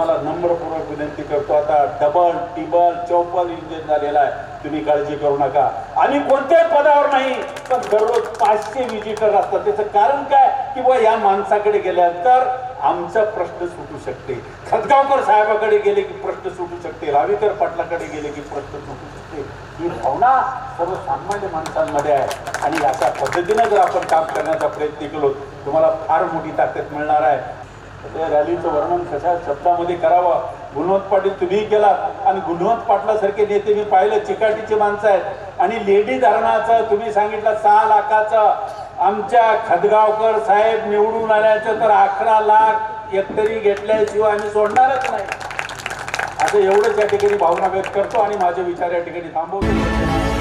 तुम्हाला नम्रपूर्वक विनंती करतो. आता डबल टिबल चौपल इंजिन झालेला आहे. तुम्ही काळजी करू नका. आणि कोणत्याही पदावर नाही पण दररोज पाचशे विजिटर असतात. त्याचं कारण काय? की बुवा या माणसाकडे गेल्यानंतर आमचा प्रश्न सुटू शकते. खतगावकर साहेबाकडे गेले की प्रश्न सुटू शकते. रावीकर पाटलाकडे गेले की प्रश्न सुटू शकते. ही भावना सर्वसामान्य माणसांमध्ये आहे. आणि अशा पद्धतीनं जर आपण काम करण्याचा प्रयत्न केलो तुम्हाला फार मोठी ताकद मिळणार आहे. त्या रॅलीचं वर्णन कशा शब्दामध्ये करावं? गुणवंत पाटील तुम्ही केला आणि गुणवंत पाटलासारखे नेते मी पाहिलं चिकाटीचे माणसं आहेत. आणि लेडी धरणाचं तुम्ही सांगितलं सहा लाखाचं. आमच्या खदगावकर साहेब निवडून आल्याचं तर अकरा लाख एकतरी घेतल्याशिवाय आम्ही सोडणारच नाही. असं एवढंच या ठिकाणी भावना व्यक्त करतो आणि माझे विचार या ठिकाणी थांबवतो.